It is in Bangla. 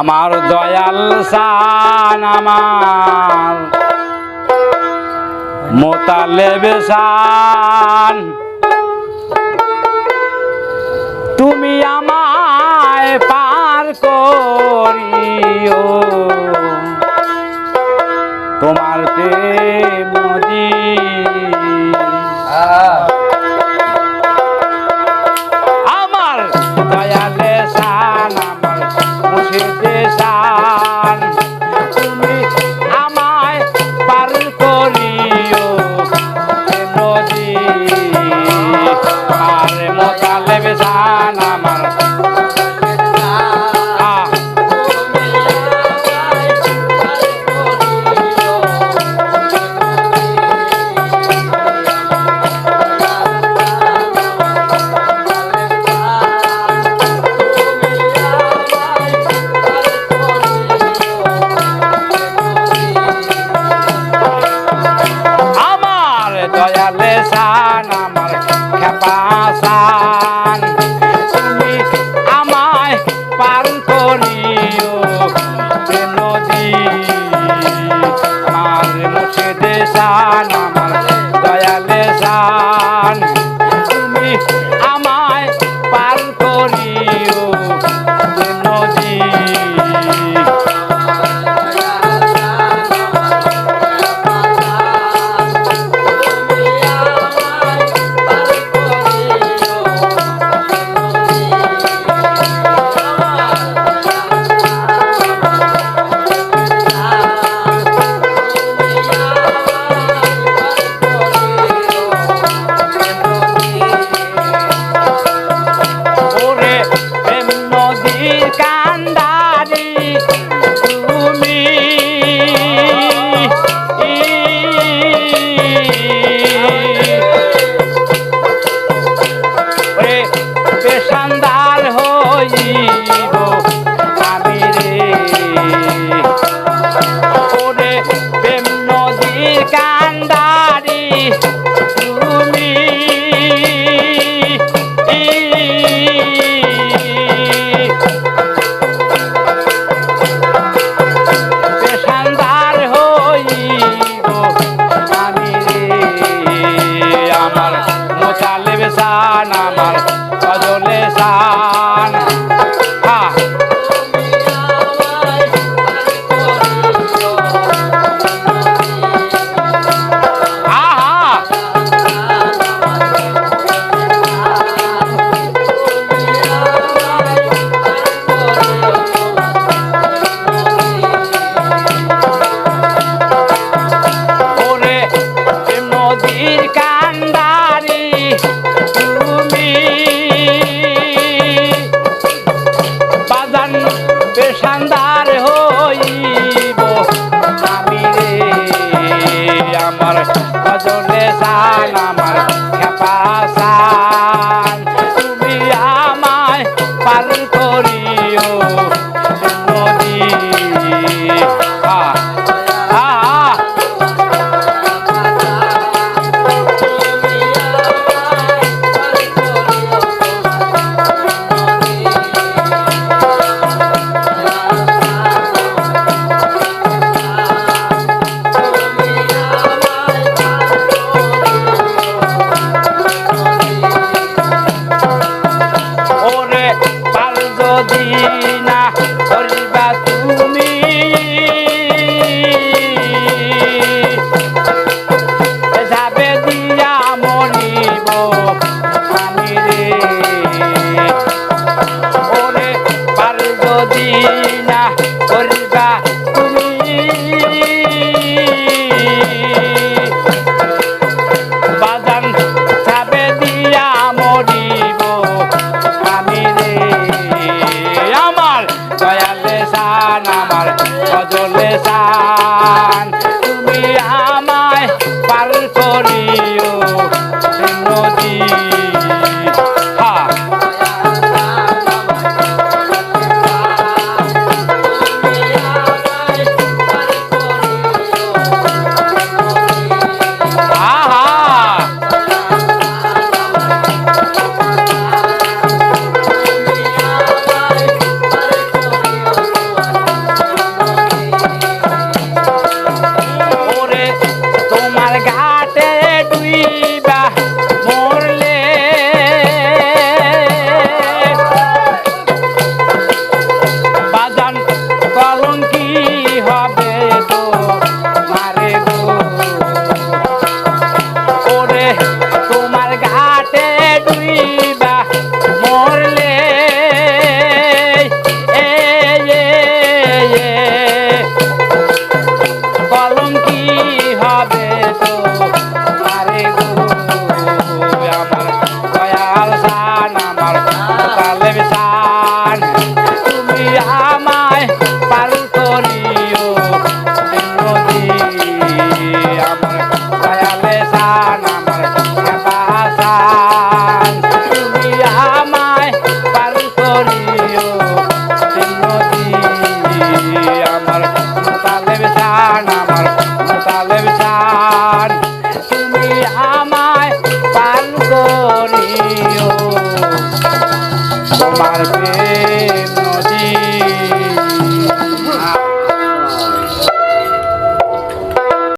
আমার দয়াল সান আমার মোতালে সান। তুমি আমায় পার করিও। তোমার প্রেম মদি সার Yeah.